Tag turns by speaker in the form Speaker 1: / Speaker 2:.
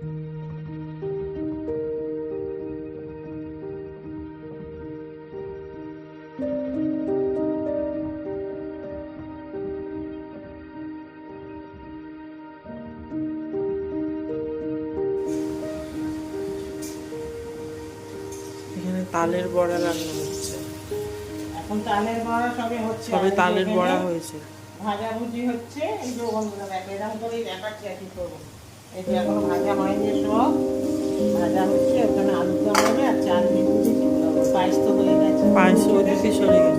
Speaker 1: এখানে তালের বড়া রান্না হচ্ছে।
Speaker 2: এখন তালের বড়া সবে হচ্ছে।
Speaker 1: সবে তালের বড়া হয়েছে।
Speaker 2: ভাজাভুজি হচ্ছে। এই যে এরকম করেই আর কি করব। এখনও ভাজা হয়নি সব ভাজা হচ্ছে আলু হবে আর নিয়ে পায়েস তো হয়ে গেছে।
Speaker 1: পায়েস সরে গেছে।